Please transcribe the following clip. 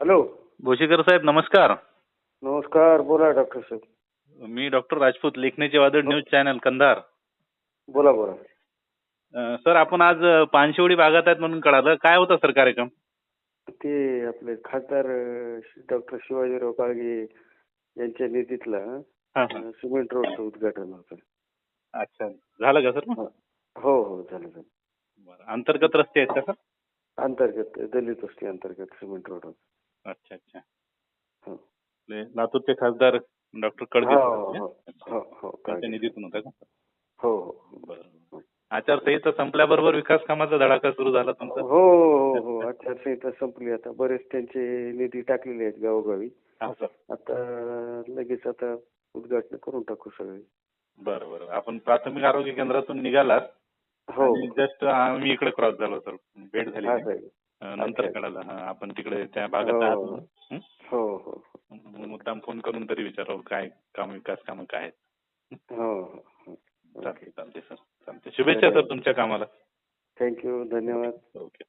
Hello. भोशीकर साहेब नमस्कार. नमस्कार बोला डॉक्टर साहेब. मी डॉक्टर राजपूत लेखनेचे वादळ न्यूज चॅनल कंधार. बोला बोला. सर आपण आज पानशिवडी भागात आहेत म्हणून कळालं. काय होता सर कार्यक्रम? ते आपले खासदार डॉक्टर शिवाजीराव काळगे यांच्या निधीतला सिमेंट रोडचं उद्घाटन होतं. अच्छा. झालं का सर? हो. हो झालं झालं. बरं. अंतर्गत रस्ते आहेत का सर? अंतर्गत दलित वस्ती अंतर्गत सिमेंट रोड. अच्छा अच्छा. लातूरचे खासदार डॉक्टर कडगे हो, हो. हो त्यांच्या. निधीतून होता का? हो हो. बरं. आचारसंहिता संपल्याबरोबर विकास कामाचा धडाका सुरू झाला तुमचा? हो हो आचारसंहिता संपली. आता बरेच त्यांचे निधी टाकलेले आहेत गावोगावी. आता लगेच आता उद्घाटन करून टाकू सगळे. बरं बरं. आपण प्राथमिक आरोग्य केंद्रातून निघालात. हो. जस्ट आम्ही इकडे क्रॉस झालो सर. भेट झाली नंतर. कळालं. हा आपण तिकडे त्या भागात हो. आहात म्हणून. हं? हो हो मुद्दाम फोन करून तरी विचारावं काय काम विकास कामं काय आहेत? हो हो. चालते चालते सर. चालते शुभेच्छा सर तुमच्या कामाला. थँक्यू धन्यवाद. ओके.